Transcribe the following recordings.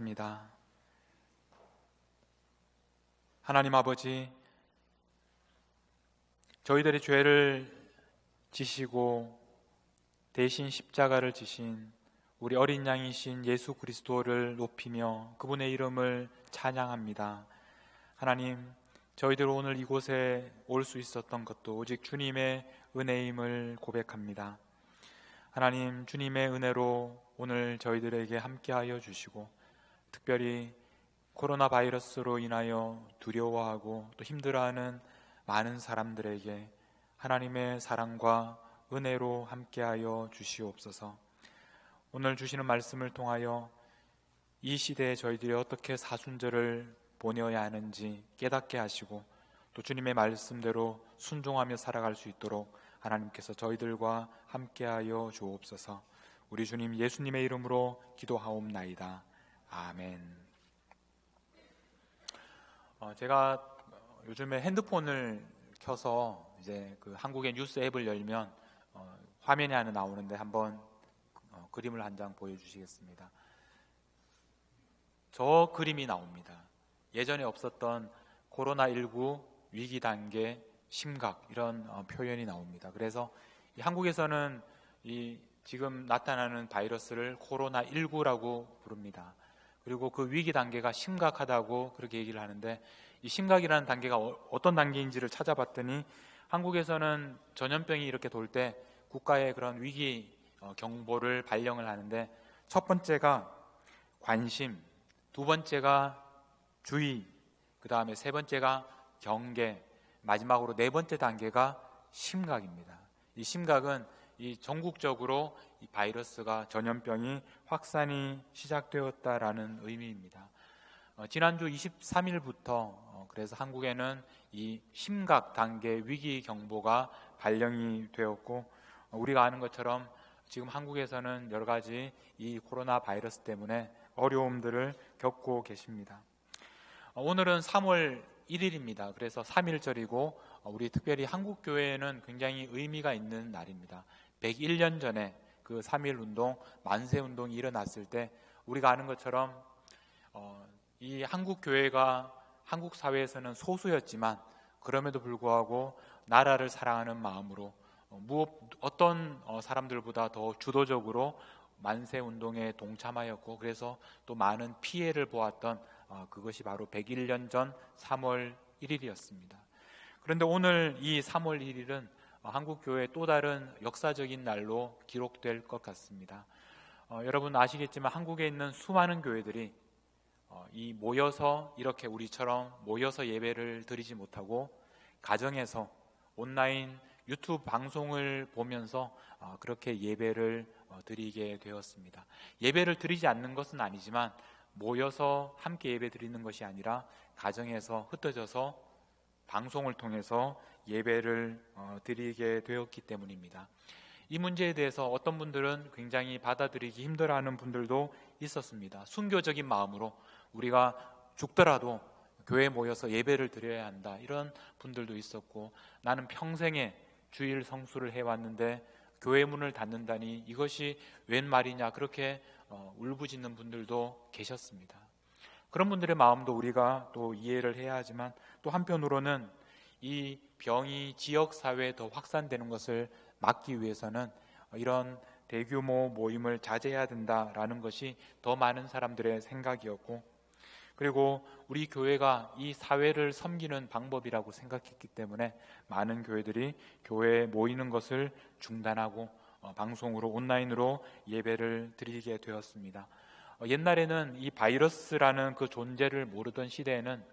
입니다. 하나님 아버지, 저희들의 죄를 지시고 대신 십자가를 지신 우리 어린 양이신 예수 그리스도를 높이며 그분의 이름을 찬양합니다. 하나님, 저희들 오늘 이곳에 올 수 있었던 것도 오직 주님의 은혜임을 고백합니다. 하나님, 주님의 은혜로 오늘 저희들에게 함께하여 주시고 특별히 코로나 바이러스로 인하여 두려워하고 또 힘들어하는 많은 사람들에게 하나님의 사랑과 은혜로 함께하여 주시옵소서. 오늘 주시는 말씀을 통하여 이 시대에 저희들이 어떻게 사순절을 보내어야 하는지 깨닫게 하시고 또 주님의 말씀대로 순종하며 살아갈 수 있도록 하나님께서 저희들과 함께하여 주옵소서. 우리 주님 예수님의 이름으로 기도하옵나이다. 아멘. 어, 제가 요즘에 핸드폰을 켜서 이제 그 한국의 뉴스 앱을 열면 어, 화면이 하나 나오는데 한번 어, 그림을 한 장 보여주시겠습니다. 저 그림이 나옵니다. 예전에 없었던 코로나19 위기 단계 심각 이런 어, 표현이 나옵니다. 그래서 한국에서는 이 지금 나타나는 바이러스를 코로나19라고 부릅니다. 그리고 그 위기 단계가 심각하다고 그렇게 얘기를 하는데 이 심각이라는 단계가 어, 어떤 단계인지를 찾아봤더니 한국에서는 전염병이 이렇게 돌 때 국가의 그런 위기 어, 경보를 발령을 하는데 첫 번째가 관심, 두 번째가 주의, 그 다음에 세 번째가 경계, 마지막으로 네 번째 단계가 심각입니다. 이 심각은 이 전국적으로 이 바이러스가 전염병이 확산이 시작되었다라는 의미입니다. 어, 지난주 23일부터 어, 그래서 한국에는 이 심각 단계 위기 경보가 발령이 되었고 어, 우리가 아는 것처럼 지금 한국에서는 여러 가지 이 코로나 바이러스 때문에 어려움들을 겪고 계십니다. 어, 오늘은 3월 1일입니다. 그래서 3일절이고 어, 우리 특별히 한국 교회에는 굉장히 의미가 있는 날입니다. 101년 전에 그 3일 운동, 만세 운동이 일어났을 때 우리가 아는 것처럼 어, 이 한국 교회가 한국 사회에서는 소수였지만 그럼에도 불구하고 나라를 사랑하는 마음으로 어, 무엇 어떤 어, 사람들보다 더 주도적으로 만세 운동에 동참하였고 그래서 또 많은 피해를 보았던 어, 그것이 바로 101년 전 3월 1일이었습니다. 그런데 오늘 이 3월 1일은 어, 한국 교회 또 다른 역사적인 날로 기록될 것 같습니다. 어, 여러분 아시겠지만 한국에 있는 수많은 교회들이 어, 이 모여서 이렇게 우리처럼 모여서 예배를 드리지 못하고 가정에서 온라인 유튜브 방송을 보면서 어, 그렇게 예배를 어, 드리게 되었습니다. 예배를 드리지 않는 것은 아니지만 모여서 함께 예배 드리는 것이 아니라 가정에서 흩어져서 방송을 통해서 예배를 어, 드리게 되었기 때문입니다. 이 문제에 대해서 어떤 분들은 굉장히 받아들이기 힘들어하는 분들도 있었습니다. 순교적인 마음으로 우리가 죽더라도 교회에 모여서 예배를 드려야 한다 이런 분들도 있었고 나는 평생에 주일 성수를 해왔는데 교회 문을 닫는다니 이것이 웬 말이냐 그렇게 어, 울부짖는 분들도 계셨습니다. 그런 분들의 마음도 우리가 또 이해를 해야 하지만 또 한편으로는 이 병이 지역 사회에 더 확산되는 것을 막기 위해서는 이런 대규모 모임을 자제해야 된다라는 것이 더 많은 사람들의 생각이었고 그리고 우리 교회가 이 사회를 섬기는 방법이라고 생각했기 때문에 많은 교회들이 교회에 모이는 것을 중단하고 어, 방송으로 온라인으로 예배를 드리게 되었습니다. 어, 옛날에는 이 바이러스라는 그 존재를 모르던 시대에는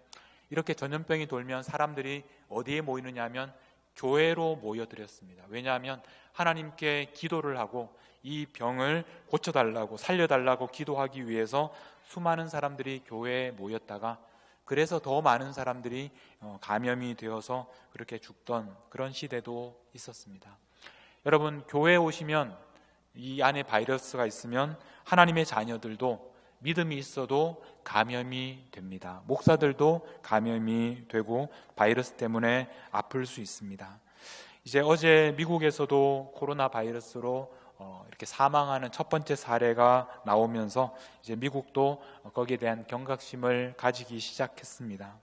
이렇게 전염병이 돌면 사람들이 어디에 모이느냐 하면 교회로 모여드렸습니다. 왜냐하면 하나님께 기도를 하고 이 병을 고쳐달라고 살려달라고 기도하기 위해서 수많은 사람들이 교회에 모였다가 그래서 더 많은 사람들이 어, 감염이 되어서 그렇게 죽던 그런 시대도 있었습니다. 여러분, 교회에 오시면 이 안에 바이러스가 있으면 하나님의 자녀들도 믿음이 있어도 감염이 됩니다. 목사들도 감염이 되고 바이러스 때문에 아플 수 있습니다. 이제 어제 미국에서도 코로나 바이러스로 어, 이렇게 사망하는 첫 번째 사례가 나오면서 이제 미국도 거기에 대한 경각심을 가지기 시작했습니다.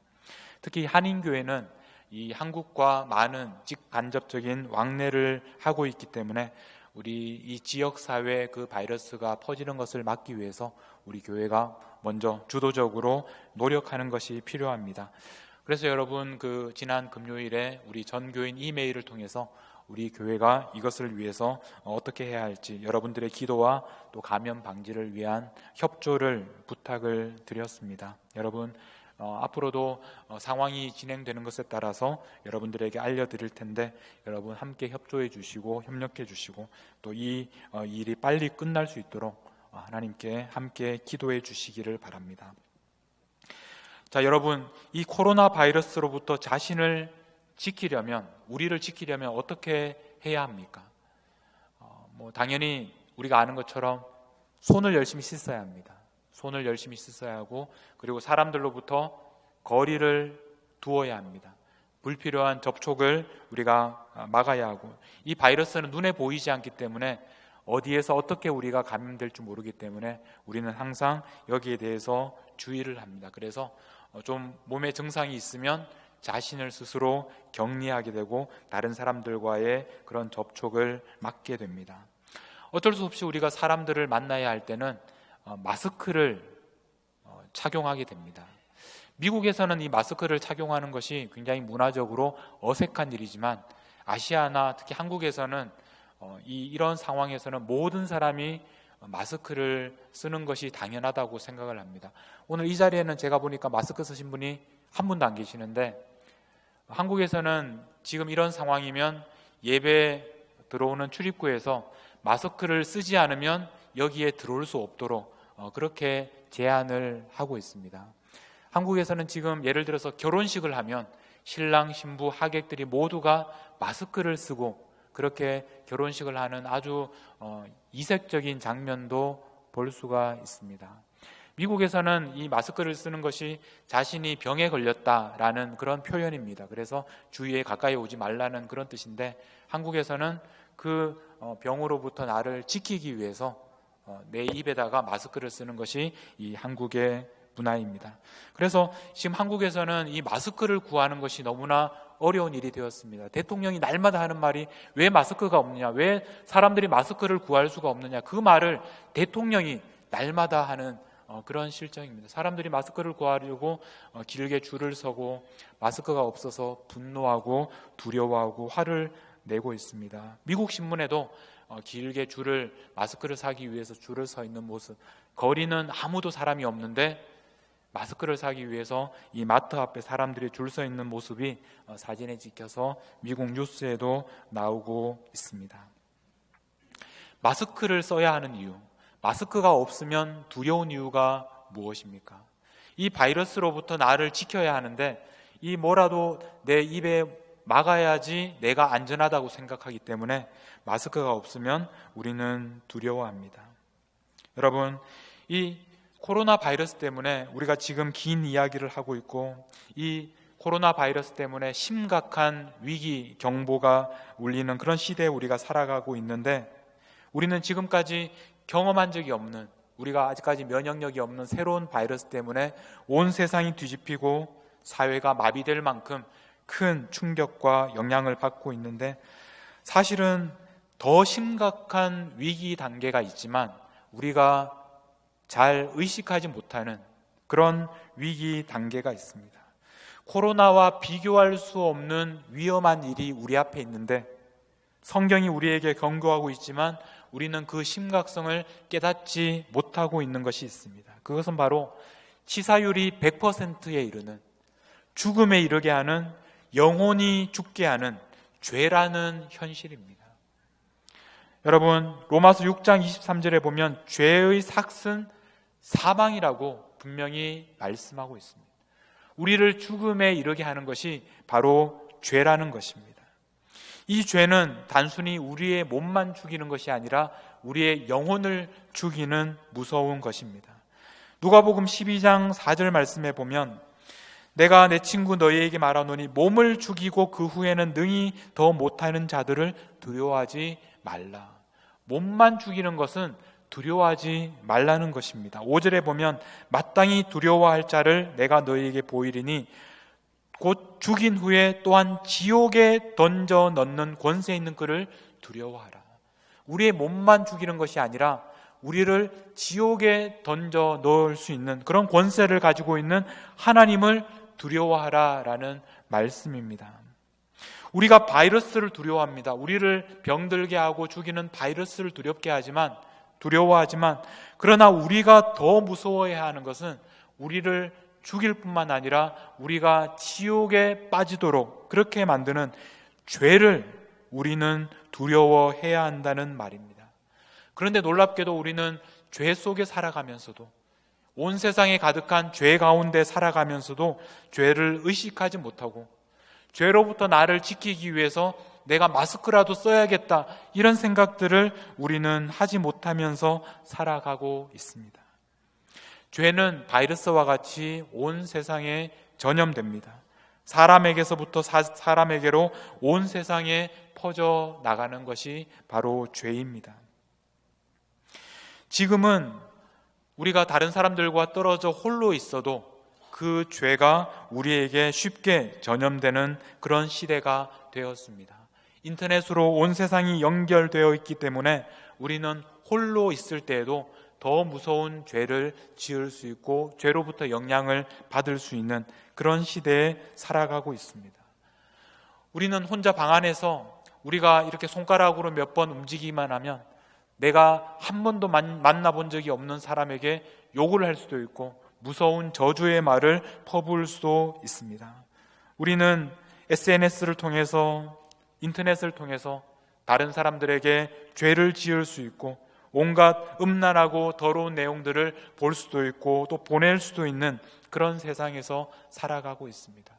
특히 한인교회는 이 한국과 많은 직간접적인 왕래를 하고 있기 때문에 우리 이 지역 사회에 그 바이러스가 퍼지는 것을 막기 위해서 우리 교회가 먼저 주도적으로 노력하는 것이 필요합니다. 그래서 여러분 그 지난 금요일에 우리 전 교인 이메일을 통해서 우리 교회가 이것을 위해서 어떻게 해야 할지 여러분들의 기도와 또 감염 방지를 위한 협조를 부탁을 드렸습니다. 여러분 어, 앞으로도 어, 상황이 진행되는 것에 따라서 여러분들에게 알려드릴 텐데 여러분 함께 협조해 주시고 협력해 주시고 또이 어, 일이 빨리 끝날 수 있도록 어, 하나님께 함께 기도해 주시기를 바랍니다. 자, 여러분, 이 코로나 바이러스로부터 자신을 지키려면, 우리를 지키려면 어떻게 해야 합니까? 어, 뭐, 당연히 우리가 아는 것처럼 손을 열심히 씻어야 합니다. 손을 열심히 씻어야 하고, 그리고 사람들로부터 거리를 두어야 합니다. 불필요한 접촉을 우리가 막아야 하고, 이 바이러스는 눈에 보이지 않기 때문에 어디에서 어떻게 우리가 감염될 줄 모르기 때문에 우리는 항상 여기에 대해서 주의를 합니다. 그래서 어, 좀 몸에 증상이 있으면 자신을 스스로 격리하게 되고 다른 사람들과의 그런 접촉을 막게 됩니다. 어쩔 수 없이 우리가 사람들을 만나야 할 때는 어, 마스크를 어, 착용하게 됩니다. 미국에서는 이 마스크를 착용하는 것이 굉장히 문화적으로 어색한 일이지만 아시아나 특히 한국에서는 이 이런 상황에서는 모든 사람이 마스크를 쓰는 것이 당연하다고 생각을 합니다. 오늘 이 자리에는 제가 보니까 마스크 쓰신 분이 한 분도 안 계시는데 한국에서는 지금 이런 상황이면 예배 들어오는 출입구에서 마스크를 쓰지 않으면 여기에 들어올 수 없도록 어, 그렇게 제한을 하고 있습니다. 한국에서는 지금 예를 들어서 결혼식을 하면 신랑, 신부, 하객들이 모두가 마스크를 쓰고 그렇게 결혼식을 하는 아주 어, 이색적인 장면도 볼 수가 있습니다. 미국에서는 이 마스크를 쓰는 것이 자신이 병에 걸렸다라는 그런 표현입니다. 그래서 주위에 가까이 오지 말라는 그런 뜻인데 한국에서는 그 어, 병으로부터 나를 지키기 위해서 어, 내 입에다가 마스크를 쓰는 것이 이 한국의 문화입니다. 그래서 지금 한국에서는 이 마스크를 구하는 것이 너무나 어려운 일이 되었습니다. 대통령이 날마다 하는 말이 왜 마스크가 없느냐, 왜 사람들이 마스크를 구할 수가 없느냐, 그 말을 대통령이 날마다 하는 어, 그런 실정입니다. 사람들이 마스크를 구하려고 어, 길게 줄을 서고 마스크가 없어서 분노하고 두려워하고 화를 내고 있습니다. 미국 신문에도 어, 길게 줄을 마스크를 사기 위해서 줄을 서 있는 모습, 거리는 아무도 사람이 없는데 마스크를 사기 위해서 이 마트 앞에 사람들이 줄 서 있는 모습이 어, 사진에 찍혀서 미국 뉴스에도 나오고 있습니다. 마스크를 써야 하는 이유, 마스크가 없으면 두려운 이유가 무엇입니까? 이 바이러스로부터 나를 지켜야 하는데 이 뭐라도 내 입에 막아야지 내가 안전하다고 생각하기 때문에 마스크가 없으면 우리는 두려워합니다. 여러분, 이 코로나 바이러스 때문에 우리가 지금 긴 이야기를 하고 있고 이 코로나 바이러스 때문에 심각한 위기 경보가 울리는 그런 시대에 우리가 살아가고 있는데 우리는 지금까지 경험한 적이 없는 우리가 아직까지 면역력이 없는 새로운 바이러스 때문에 온 세상이 뒤집히고 사회가 마비될 만큼 큰 충격과 영향을 받고 있는데 사실은 더 심각한 위기 단계가 있지만 우리가 잘 의식하지 못하는 그런 위기 단계가 있습니다. 코로나와 비교할 수 없는 위험한 일이 우리 앞에 있는데 성경이 우리에게 경고하고 있지만 우리는 그 심각성을 깨닫지 못하고 있는 것이 있습니다. 그것은 바로 치사율이 100%에 이르는 죽음에 이르게 하는 영혼이 죽게 하는 죄라는 현실입니다. 여러분, 로마서 6장 23절에 보면 죄의 삭은 사망이라고 분명히 말씀하고 있습니다. 우리를 죽음에 이르게 하는 것이 바로 죄라는 것입니다. 이 죄는 단순히 우리의 몸만 죽이는 것이 아니라 우리의 영혼을 죽이는 무서운 것입니다. 누가복음 12장 4절 말씀에 보면 내가 내 친구 너희에게 말하노니 몸을 죽이고 그 후에는 능히 더 못하는 자들을 두려워하지 말라. 몸만 죽이는 것은 두려워하지 말라는 것입니다. 5절에 보면 마땅히 두려워할 자를 내가 너희에게 보이리니 곧 죽인 후에 또한 지옥에 던져 넣는 권세 있는 그를 두려워하라. 우리의 몸만 죽이는 것이 아니라 우리를 지옥에 던져 넣을 수 있는 그런 권세를 가지고 있는 하나님을 두려워하라 라는 말씀입니다. 우리가 바이러스를 두려워합니다. 우리를 병들게 하고 죽이는 바이러스를 두렵게 하지만 두려워하지만 그러나 우리가 더 무서워해야 하는 것은 우리를 죽일 뿐만 아니라 우리가 지옥에 빠지도록 그렇게 만드는 죄를 우리는 두려워해야 한다는 말입니다. 그런데 놀랍게도 우리는 죄 속에 살아가면서도 온 세상에 가득한 죄 가운데 살아가면서도 죄를 의식하지 못하고 죄로부터 나를 지키기 위해서 내가 마스크라도 써야겠다 이런 생각들을 우리는 하지 못하면서 살아가고 있습니다. 죄는 바이러스와 같이 온 세상에 전염됩니다. 사람에게서부터 사, 사람에게로 온 세상에 퍼져 나가는 것이 바로 죄입니다. 지금은 우리가 다른 사람들과 떨어져 홀로 있어도 그 죄가 우리에게 쉽게 전염되는 그런 시대가 되었습니다. 인터넷으로 온 세상이 연결되어 있기 때문에 우리는 홀로 있을 때에도 더 무서운 죄를 지을 수 있고 죄로부터 영향을 받을 수 있는 그런 시대에 살아가고 있습니다. 우리는 혼자 방 안에서 우리가 이렇게 손가락으로 몇 번 움직이기만 하면 내가 한 번도 만나본 적이 없는 사람에게 욕을 할 수도 있고 무서운 저주의 말을 퍼부을 수도 있습니다. 우리는 SNS를 통해서 인터넷을 통해서 다른 사람들에게 죄를 지을 수 있고 온갖 음란하고 더러운 내용들을 볼 수도 있고 또 보낼 수도 있는 그런 세상에서 살아가고 있습니다.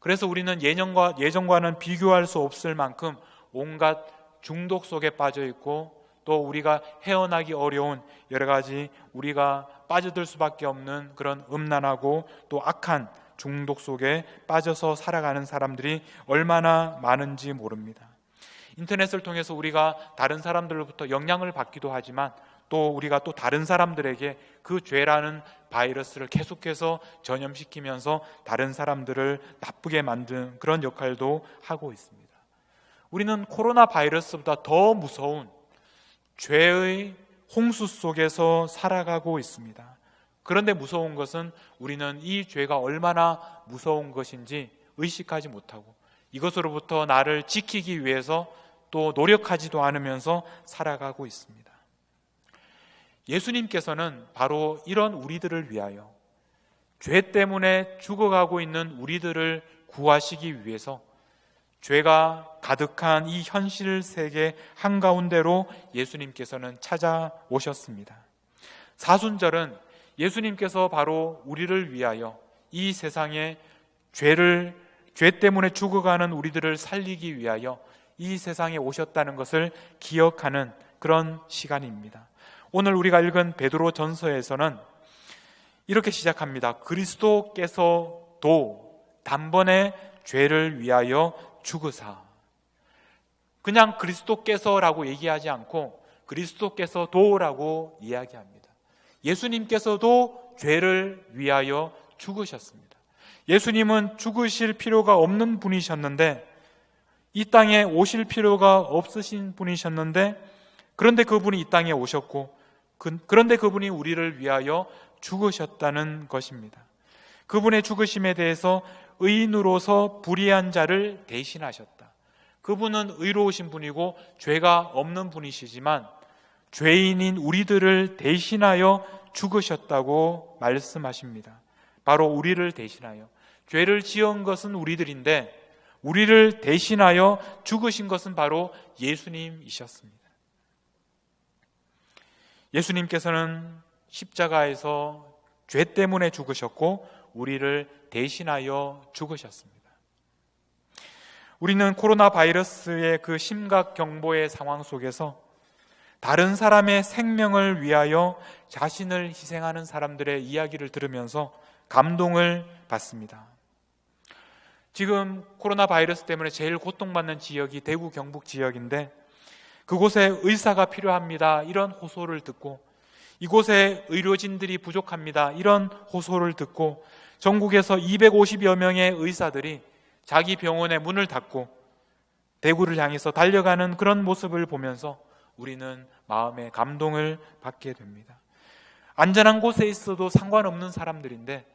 그래서 우리는 예전과 예전과는 비교할 수 없을 만큼 온갖 중독 속에 빠져 있고 또 우리가 헤어나기 어려운 여러 가지 우리가 빠져들 수밖에 없는 그런 음란하고 또 악한 중독 속에 빠져서 살아가는 사람들이 얼마나 많은지 모릅니다. 인터넷을 통해서 우리가 다른 사람들로부터 영향을 받기도 하지만 또 우리가 또 다른 사람들에게 그 죄라는 바이러스를 계속해서 전염시키면서 다른 사람들을 나쁘게 만든 그런 역할도 하고 있습니다. 우리는 코로나 바이러스보다 더 무서운 죄의 홍수 속에서 살아가고 있습니다. 그런데 무서운 것은 우리는 이 죄가 얼마나 무서운 것인지 의식하지 못하고 이것으로부터 나를 지키기 위해서 또 노력하지도 않으면서 살아가고 있습니다. 예수님께서는 바로 이런 우리들을 위하여 죄 때문에 죽어가고 있는 우리들을 구하시기 위해서 죄가 가득한 이 현실 세계 한가운데로 예수님께서는 찾아오셨습니다. 사순절은 예수님께서 바로 우리를 위하여 이 세상에 죄를 죄 때문에 죽어가는 우리들을 살리기 위하여 이 세상에 오셨다는 것을 기억하는 그런 시간입니다. 오늘 우리가 읽은 베드로 전서에서는 이렇게 시작합니다. 그리스도께서도 단번에 죄를 위하여 죽으사. 그냥 그리스도께서라고 얘기하지 않고 그리스도께서도라고 이야기합니다. 예수님께서도 죄를 위하여 죽으셨습니다. 예수님은 죽으실 필요가 없는 분이셨는데 이 땅에 오실 필요가 없으신 분이셨는데 그런데 그분이 이 땅에 오셨고 그, 그런데 그분이 우리를 위하여 죽으셨다는 것입니다. 그분의 죽으심에 대해서 의인으로서 불의한 자를 대신하셨다. 그분은 의로우신 분이고 죄가 없는 분이시지만 죄인인 우리들을 대신하여 죽으셨다고 말씀하십니다. 바로 우리를 대신하여. 죄를 지은 것은 우리들인데 우리를 대신하여 죽으신 것은 바로 예수님이셨습니다. 예수님께서는 십자가에서 죄 때문에 죽으셨고 우리를 대신하여 죽으셨습니다. 우리는 코로나 바이러스의 그 심각 경보의 상황 속에서 다른 사람의 생명을 위하여 자신을 희생하는 사람들의 이야기를 들으면서 감동을 받습니다. 지금 코로나 바이러스 때문에 제일 고통받는 지역이 대구 경북 지역인데 그곳에 의사가 필요합니다. 이런 호소를 듣고 이곳에 의료진들이 부족합니다. 이런 호소를 듣고 전국에서 250여 명의 의사들이 자기 병원의 문을 닫고 대구를 향해서 달려가는 그런 모습을 보면서 우리는 마음의 감동을 받게 됩니다. 안전한 곳에 있어도 상관없는 사람들인데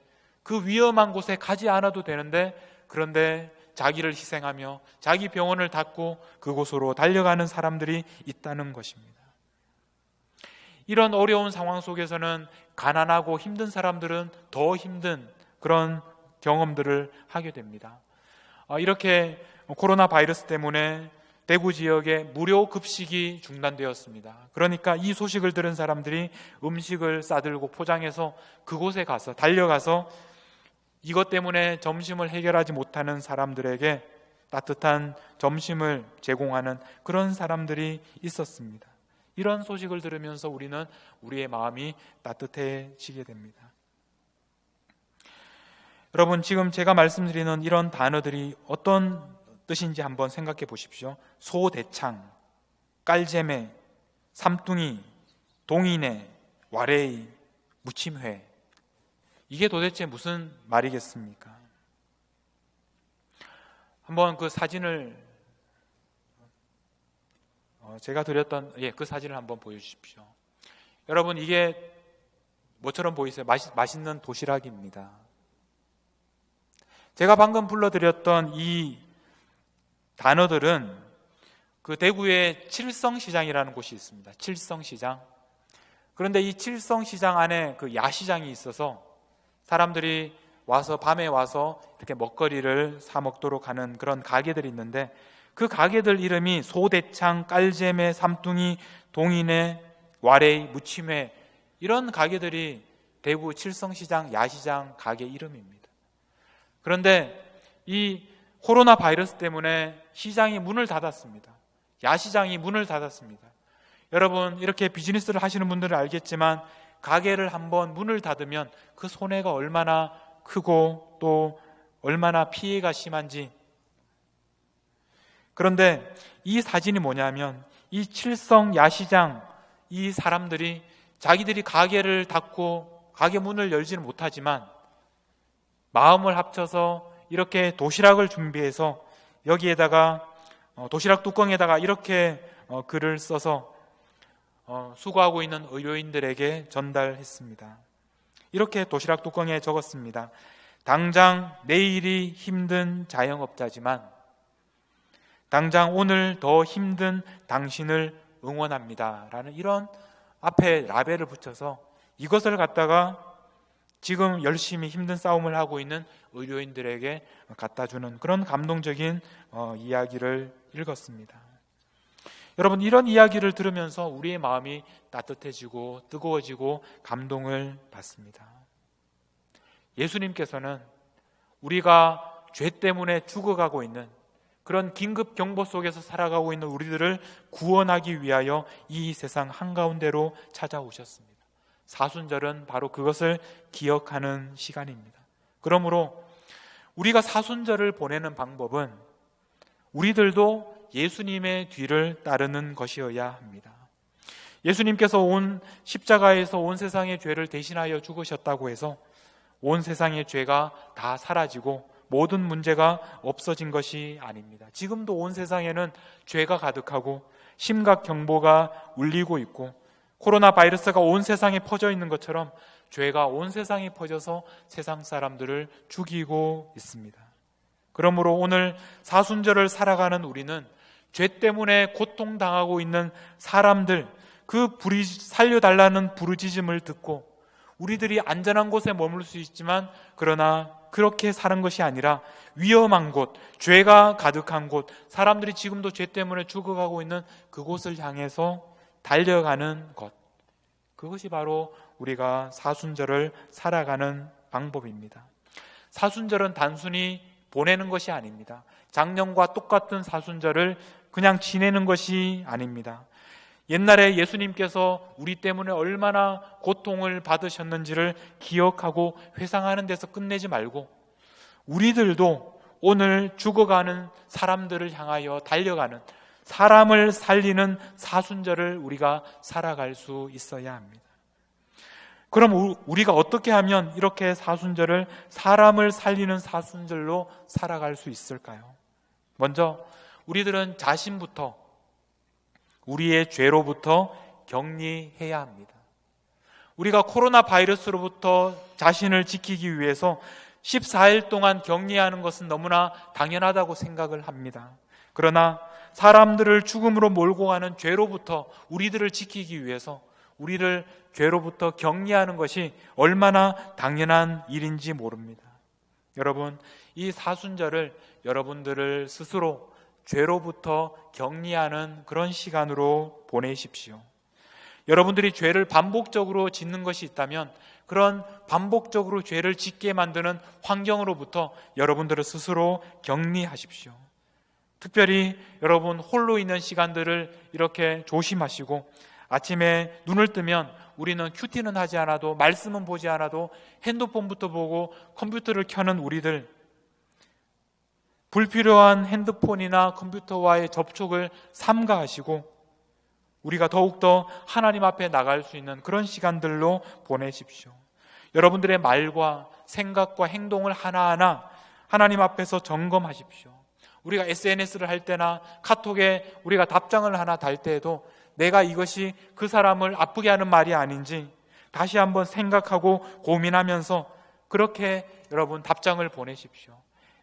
그 위험한 곳에 가지 않아도 되는데 그런데 자기를 희생하며 자기 병원을 닫고 그곳으로 달려가는 사람들이 있다는 것입니다. 이런 어려운 상황 속에서는 가난하고 힘든 사람들은 더 힘든 그런 경험들을 하게 됩니다. 아, 이렇게 코로나 바이러스 때문에 대구 지역에 무료 급식이 중단되었습니다. 그러니까 이 소식을 들은 사람들이 음식을 싸들고 포장해서 그곳에 가서 달려가서 이것 때문에 점심을 해결하지 못하는 사람들에게 따뜻한 점심을 제공하는 그런 사람들이 있었습니다. 이런 소식을 들으면서 우리는 우리의 마음이 따뜻해지게 됩니다. 여러분, 지금 제가 말씀드리는 이런 단어들이 어떤 뜻인지 한번 생각해 보십시오. 소대창, 깔재매, 삼뚱이, 동인회, 와레이, 무침회. 이게 도대체 무슨 말이겠습니까? 한번 그 사진을 어, 제가 드렸던 예, 그 사진을 한번 보여주십시오. 여러분 이게 뭐처럼 보이세요? 맛있, 맛있는 도시락입니다. 제가 방금 불러드렸던 이 단어들은 그 대구에 칠성시장이라는 곳이 있습니다. 칠성시장. 그런데 이 칠성시장 안에 그 야시장이 있어서 사람들이 와서 밤에 와서 이렇게 먹거리를 사 먹도록 하는 그런 가게들이 있는데 그 가게들 이름이 소대창, 깔재매, 삼뚱이, 동인회, 와레이, 무침회 이런 가게들이 대구 칠성시장 야시장 가게 이름입니다. 그런데 이 코로나 바이러스 때문에 시장이 문을 닫았습니다. 야시장이 문을 닫았습니다. 여러분, 이렇게 비즈니스를 하시는 분들은 알겠지만, 가게를 한번 문을 닫으면 그 손해가 얼마나 크고 또 얼마나 피해가 심한지. 그런데 이 사진이 뭐냐면, 이 칠성 야시장, 이 사람들이 자기들이 가게를 닫고 가게 문을 열지는 못하지만, 마음을 합쳐서 이렇게 도시락을 준비해서 여기에다가 어, 도시락 뚜껑에다가 이렇게 어, 글을 써서 어, 수고하고 있는 의료인들에게 전달했습니다. 이렇게 도시락 뚜껑에 적었습니다. 당장 내일이 힘든 자영업자지만 당장 오늘 더 힘든 당신을 응원합니다. 라는 이런 앞에 라벨을 붙여서 이것을 갖다가 지금 열심히 힘든 싸움을 하고 있는 의료인들에게 갖다 주는 그런 감동적인 어, 이야기를 읽었습니다. 여러분 이런 이야기를 들으면서 우리의 마음이 따뜻해지고 뜨거워지고 감동을 받습니다. 예수님께서는 우리가 죄 때문에 죽어가고 있는 그런 긴급 경보 속에서 살아가고 있는 우리들을 구원하기 위하여 이 세상 한가운데로 찾아오셨습니다. 사순절은 바로 그것을 기억하는 시간입니다. 그러므로 우리가 사순절을 보내는 방법은 우리들도 예수님의 뒤를 따르는 것이어야 합니다. 예수님께서 온 십자가에서 온 세상의 죄를 대신하여 죽으셨다고 해서 온 세상의 죄가 다 사라지고 모든 문제가 없어진 것이 아닙니다. 지금도 온 세상에는 죄가 가득하고 심각 경보가 울리고 있고 코로나 바이러스가 온 세상에 퍼져 있는 것처럼 죄가 온 세상에 퍼져서 세상 사람들을 죽이고 있습니다. 그러므로 오늘 사순절을 살아가는 우리는 죄 때문에 고통당하고 있는 사람들 그 부리 살려달라는 부르짖음을 듣고 우리들이 안전한 곳에 머물 수 있지만 그러나 그렇게 사는 것이 아니라 위험한 곳, 죄가 가득한 곳, 사람들이 지금도 죄 때문에 죽어가고 있는 그곳을 향해서 달려가는 것. 그것이 바로 우리가 사순절을 살아가는 방법입니다. 사순절은 단순히 보내는 것이 아닙니다. 작년과 똑같은 사순절을 그냥 지내는 것이 아닙니다. 옛날에 예수님께서 우리 때문에 얼마나 고통을 받으셨는지를 기억하고 회상하는 데서 끝내지 말고 우리들도 오늘 죽어가는 사람들을 향하여 달려가는 사람을 살리는 사순절을 우리가 살아갈 수 있어야 합니다. 그럼 우리가 어떻게 하면 이렇게 사순절을 사람을 살리는 사순절로 살아갈 수 있을까요? 먼저 우리들은 자신부터 우리의 죄로부터 격리해야 합니다. 우리가 코로나 바이러스로부터 자신을 지키기 위해서 14일 동안 격리하는 것은 너무나 당연하다고 생각을 합니다. 그러나 사람들을 죽음으로 몰고 가는 죄로부터 우리들을 지키기 위해서 우리를 죄로부터 격리하는 것이 얼마나 당연한 일인지 모릅니다. 여러분, 이 사순절을 여러분들을 스스로 죄로부터 격리하는 그런 시간으로 보내십시오. 여러분들이 죄를 반복적으로 짓는 것이 있다면 그런 반복적으로 죄를 짓게 만드는 환경으로부터 여러분들을 스스로 격리하십시오. 특별히 여러분 홀로 있는 시간들을 이렇게 조심하시고 아침에 눈을 뜨면 우리는 큐티는 하지 않아도 말씀은 보지 않아도 핸드폰부터 보고 컴퓨터를 켜는 우리들 불필요한 핸드폰이나 컴퓨터와의 접촉을 삼가하시고 우리가 더욱더 하나님 앞에 나갈 수 있는 그런 시간들로 보내십시오. 여러분들의 말과 생각과 행동을 하나하나 하나님 앞에서 점검하십시오. 우리가 SNS를 할 때나 카톡에 우리가 답장을 하나 달 때에도 내가 이것이 그 사람을 아프게 하는 말이 아닌지 다시 한번 생각하고 고민하면서 그렇게 여러분 답장을 보내십시오.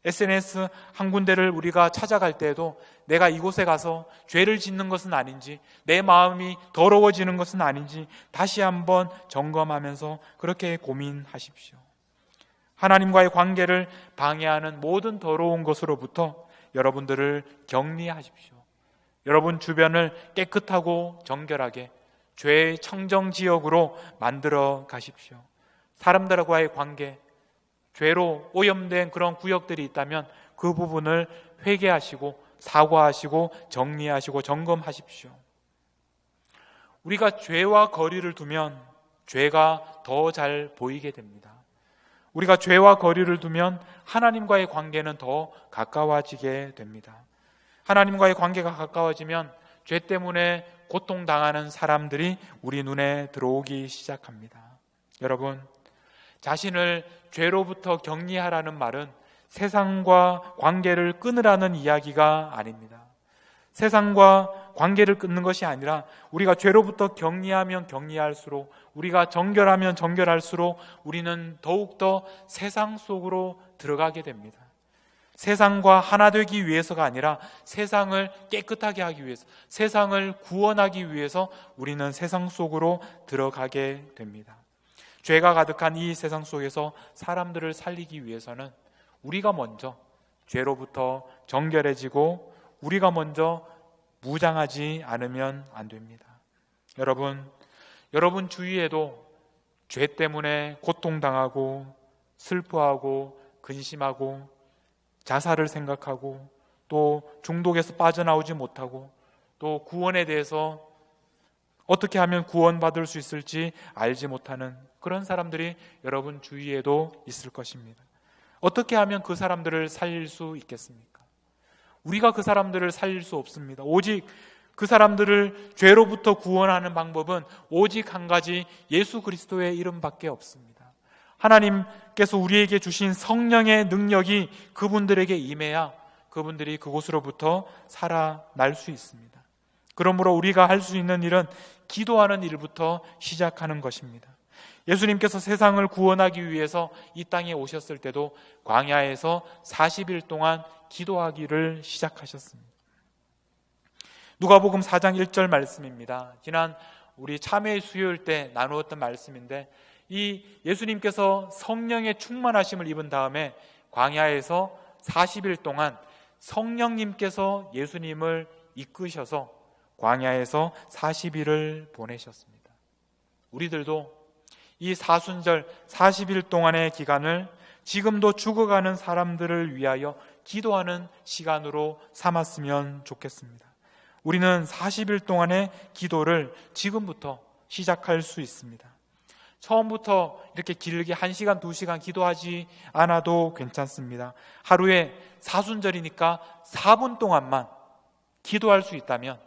SNS 한 군데를 우리가 찾아갈 때에도 내가 이곳에 가서 죄를 짓는 것은 아닌지 내 마음이 더러워지는 것은 아닌지 다시 한번 점검하면서 그렇게 고민하십시오. 하나님과의 관계를 방해하는 모든 더러운 것으로부터 여러분들을 격리하십시오. 여러분 주변을 깨끗하고 정결하게 죄의 청정 지역으로 만들어 가십시오. 사람들과의 관계, 죄로 오염된 그런 구역들이 있다면 그 부분을 회개하시고 사과하시고 정리하시고 점검하십시오. 우리가 죄와 거리를 두면 죄가 더 잘 보이게 됩니다. 우리가 죄와 거리를 두면 하나님과의 관계는 더 가까워지게 됩니다. 하나님과의 관계가 가까워지면 죄 때문에 고통당하는 사람들이 우리 눈에 들어오기 시작합니다. 여러분, 자신을 죄로부터 격리하라는 말은 세상과 관계를 끊으라는 이야기가 아닙니다. 세상과 관계를 끊는 것이 아니라 우리가 죄로부터 격리하면 격리할수록 우리가 정결하면 정결할수록 우리는 더욱더 세상 속으로 들어가게 됩니다. 세상과 하나 되기 위해서가 아니라 세상을 깨끗하게 하기 위해서, 세상을 구원하기 위해서 우리는 세상 속으로 들어가게 됩니다. 죄가 가득한 이 세상 속에서 사람들을 살리기 위해서는 우리가 먼저 죄로부터 정결해지고 우리가 먼저 무장하지 않으면 안 됩니다. 여러분, 여러분 주위에도 죄 때문에 고통당하고 슬퍼하고 근심하고 자살을 생각하고 또 중독에서 빠져나오지 못하고 또 구원에 대해서 어떻게 하면 구원받을 수 있을지 알지 못하는 그런 사람들이 여러분 주위에도 있을 것입니다. 어떻게 하면 그 사람들을 살릴 수 있겠습니까? 우리가 그 사람들을 살릴 수 없습니다. 오직 그 사람들을 죄로부터 구원하는 방법은 오직 한 가지 예수 그리스도의 이름밖에 없습니다. 하나님께서 우리에게 주신 성령의 능력이 그분들에게 임해야 그분들이 그곳으로부터 살아날 수 있습니다. 그러므로 우리가 할 수 있는 일은 기도하는 일부터 시작하는 것입니다. 예수님께서 세상을 구원하기 위해서 이 땅에 오셨을 때도 광야에서 40일 동안 기도하기를 시작하셨습니다. 누가복음 4장 1절 말씀입니다. 지난 우리 참회 수요일 때 나누었던 말씀인데 이 예수님께서 성령의 충만하심을 입은 다음에 광야에서 40일 동안 성령님께서 예수님을 이끄셔서 광야에서 40일을 보내셨습니다. 우리들도 이 사순절 40일 동안의 기간을 지금도 죽어가는 사람들을 위하여 기도하는 시간으로 삼았으면 좋겠습니다. 우리는 40일 동안의 기도를 지금부터 시작할 수 있습니다. 처음부터 이렇게 길게 1시간, 2시간 기도하지 않아도 괜찮습니다. 하루에 사순절이니까 4분 동안만 기도할 수 있다면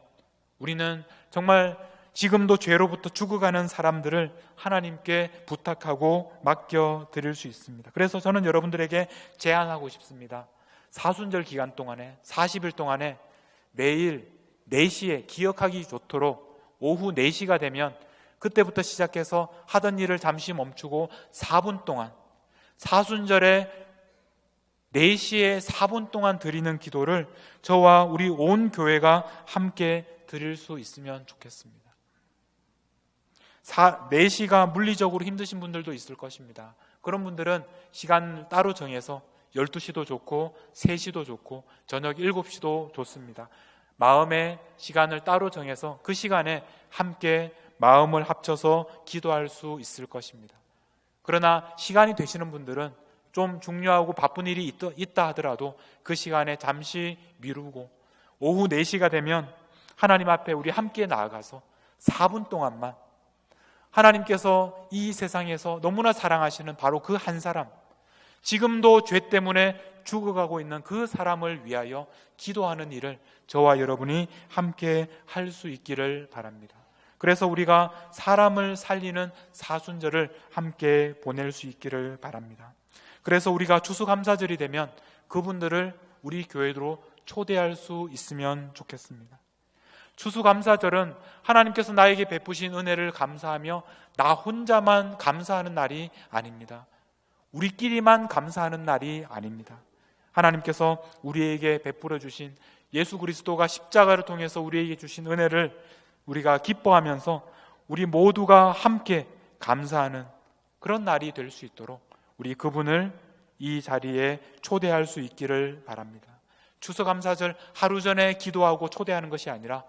우리는 정말 지금도 죄로부터 죽어가는 사람들을 하나님께 부탁하고 맡겨 드릴 수 있습니다. 그래서 저는 여러분들에게 제안하고 싶습니다. 사순절 기간 동안에 40일 동안에 매일 4시에 기억하기 좋도록 오후 4시가 되면 그때부터 시작해서 하던 일을 잠시 멈추고 4분 동안 사순절에 4시에 4분 동안 드리는 기도를 저와 우리 온 교회가 함께 드릴 수 있으면 좋겠습니다. 4, 4시가 물리적으로 힘드신 분들도 있을 것입니다. 그런 분들은 시간 따로 정해서 12시도 좋고 3시도 좋고 저녁 7시도 좋습니다. 마음의 시간을 따로 정해서 그 시간에 함께 마음을 합쳐서 기도할 수 있을 것입니다. 그러나 시간이 되시는 분들은 좀 중요하고 바쁜 일이 있다, 하더라도 그 시간에 잠시 미루고 오후 4시가 되면 하나님 앞에 우리 함께 나아가서 4분 동안만 하나님께서 이 세상에서 너무나 사랑하시는 바로 그 한 사람, 지금도 죄 때문에 죽어가고 있는 그 사람을 위하여 기도하는 일을 저와 여러분이 함께 할 수 있기를 바랍니다. 그래서 우리가 사람을 살리는 사순절을 함께 보낼 수 있기를 바랍니다. 그래서 우리가 추수감사절이 되면 그분들을 우리 교회로 초대할 수 있으면 좋겠습니다. 추수감사절은 하나님께서 나에게 베푸신 은혜를 감사하며 나 혼자만 감사하는 날이 아닙니다. 우리끼리만 감사하는 날이 아닙니다. 하나님께서 우리에게 베풀어 주신 예수 그리스도가 십자가를 통해서 우리에게 주신 은혜를 우리가 기뻐하면서 우리 모두가 함께 감사하는 그런 날이 될 수 있도록 우리 그분을 이 자리에 초대할 수 있기를 바랍니다. 추수감사절 하루 전에 기도하고 초대하는 것이 아니라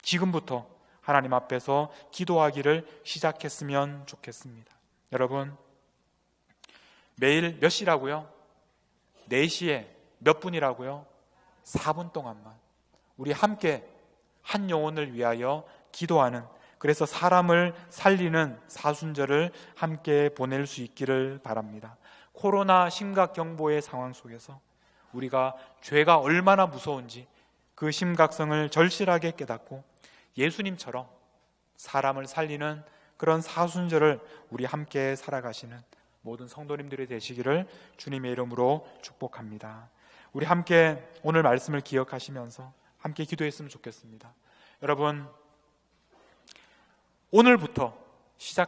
지금부터 하나님 앞에서 기도하기를 시작했으면 좋겠습니다. 여러분, 매일 몇 시라고요? 4시에 몇 분이라고요? 4분 동안만 우리 함께 한 영혼을 위하여 기도하는 그래서 사람을 살리는 사순절을 함께 보낼 수 있기를 바랍니다. 코로나 심각 경보의 상황 속에서 우리가 죄가 얼마나 무서운지 그 심각성을 절실하게 깨닫고 예수님처럼 사람을 살리는 그런 사순절을 우리 함께 살아가시는 모든 성도님들이 되시기를 주님의 이름으로 축복합니다. 우리 함께 오늘 말씀을 기억하시면서 함께 기도했으면 좋겠습니다. 여러분, 오늘부터 시작